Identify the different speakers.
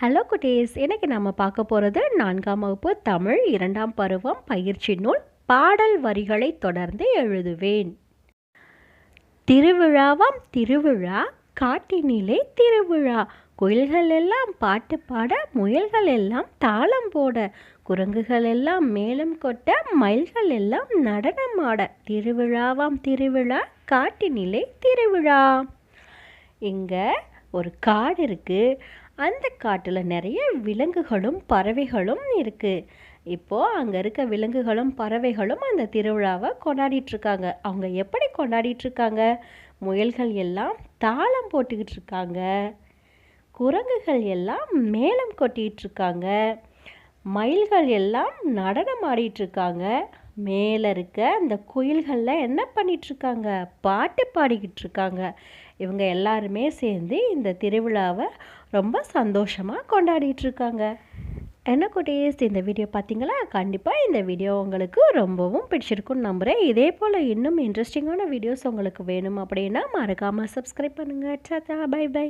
Speaker 1: Hello குட்டீஸ். இன்னைக்கு நம்ம பார்க்க போகிறது நான்காம் வகுப்பு தமிழ் இரண்டாம் பருவம் பயிற்சி நூல் பாடல் வரிகளை தொடர்ந்து எழுதுவேன். திருவிழாவாம் திருவிழா காட்டினிலே திருவிழா. குயில்கள் எல்லாம் பாட்டு பாட முயல்கள் எல்லாம் தாளம் போட. குரங்குகள் எல்லாம் மேலும் கொட்ட மயில்கள் எல்லாம் நடனமாட திருவிழாவாம் திருவிழா காட்டினிலே திருவிழா. இங்கே ஒரு காடு இருக்குது அந்த காட்டில் நிறைய விலங்குகளும் பறவைகளும் இருக்குது இப்போது அங்கே இருக்க விலங்குகளும் பறவைகளும் அந்த திருவிழாவை கொண்டாடிட்டுருக்காங்க அவங்க எப்படி கொண்டாடிட்டுருக்காங்க முயல்கள் எல்லாம் தாளம் போட்டுக்கிட்டு இருக்காங்க. குரங்குகள் எல்லாம் மேளம் கொட்டிகிட்ருக்காங்க மயில்கள் எல்லாம் நடனம் ஆடிட்டுருக்காங்க மேலே இருக்க அந்த குயில்களில் என்ன பண்ணிகிட்ருக்காங்க பாட்டு பாடிக்கிட்டு இருக்காங்க. இவங்க எல்லாருமே சேர்ந்து இந்த திருவிழாவை ரொம்ப சந்தோஷமாக கொண்டாடிட்டு இருக்காங்க என்ன குட்டீஸ் இந்த வீடியோ பார்த்தீங்களா கண்டிப்பாக இந்த வீடியோ உங்களுக்கு ரொம்பவும் பிடிச்சிருக்குன்னு நம்புகிறேன் இதே போல் இன்னும் இன்ட்ரெஸ்டிங்கான வீடியோஸ் உங்களுக்கு வேணும் அப்படின்னா மறக்காமல் சப்ஸ்கிரைப் பண்ணுங்கள் சாத்தா பை பை